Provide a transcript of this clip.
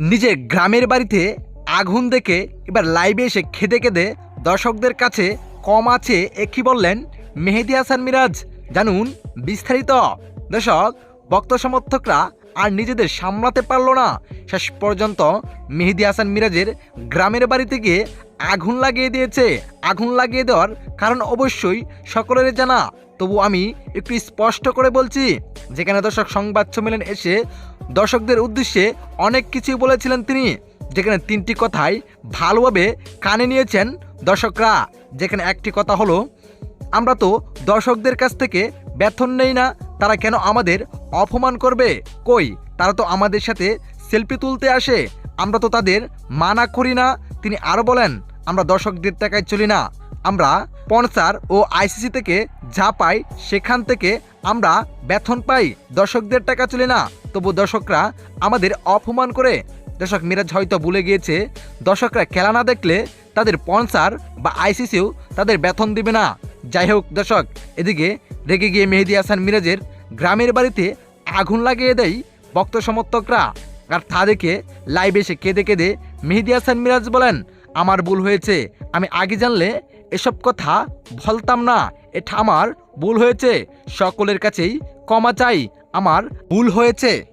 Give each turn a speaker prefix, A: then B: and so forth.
A: নিজে গ্রামের বাড়িতে আগুন দেখে, এবার লাইভে এসে খেদে খেদে দর্শকদের কাছে কম আছে একই বললেন মেহেদি হাসান মিরাজ। জানুন বিস্তারিত। দর্শক, ভক্ত সমর্থকরা আর নিজেদের সামলাতে পারল না। শেষ পর্যন্ত মেহেদি হাসান মিরাজের গ্রামের বাড়িতে গিয়ে আগুন লাগিয়ে দিয়েছে। আগুন লাগিয়ে দেওয়ার কারণ অবশ্যই সকলের জানা। তবু আমি একটু স্পষ্ট করে বলছি, যেখানে দর্শক সংবাদ সম্মেলন এসে দর্শকদের উদ্দেশ্যে অনেক কিছুই বলেছিলেন তিনি, যেখানে তিনটি কথাই ভালোভাবে কানে নিয়েছেন দর্শকরা। যেখানে একটি কথা হলো, আমরা তো দর্শকদের কাছ থেকে বেতন নেই না, তারা কেন আমাদের অপমান করবে? কই, তারা তো আমাদের সাথে সেলফি তুলতে আসে, আমরা তো তাদের মানা করি না। তিনি আরও বলেন আমরা দর্শকদের টাকায় চলি না। আমরা স্পন্সার ও আইসিসি থেকে যা পাই সেখান থেকে আমরা বেতন পাই। দর্শকদের টাকা চলে না। তবু দর্শকরা আমাদের অপমান করে। দর্শক মিরাজ হয়তো ভুলে গিয়েছে, দর্শকরা খেলা না দেখলে তাদের স্পন্সার বা আইসিসিও তাদের বেতন দিবে না। যাই হোক দর্শক, এদিকে রেগে গিয়ে মেহেদি হাসান মিরাজের গ্রামের বাড়িতে আগুন লাগিয়ে দেয় ভক্ত সমর্থকরা। আর তা দেখে লাইভ এসে কেঁদে কেঁদে মেহেদি হাসান মিরাজ বলেন আমার ভুল হয়েছে। আমি আগে জানলে এসব কথা বলতাম না। এটা আমার ভুল হয়েছে। সকলের কাছেই ক্ষমা চাই। আমার ভুল হয়েছে।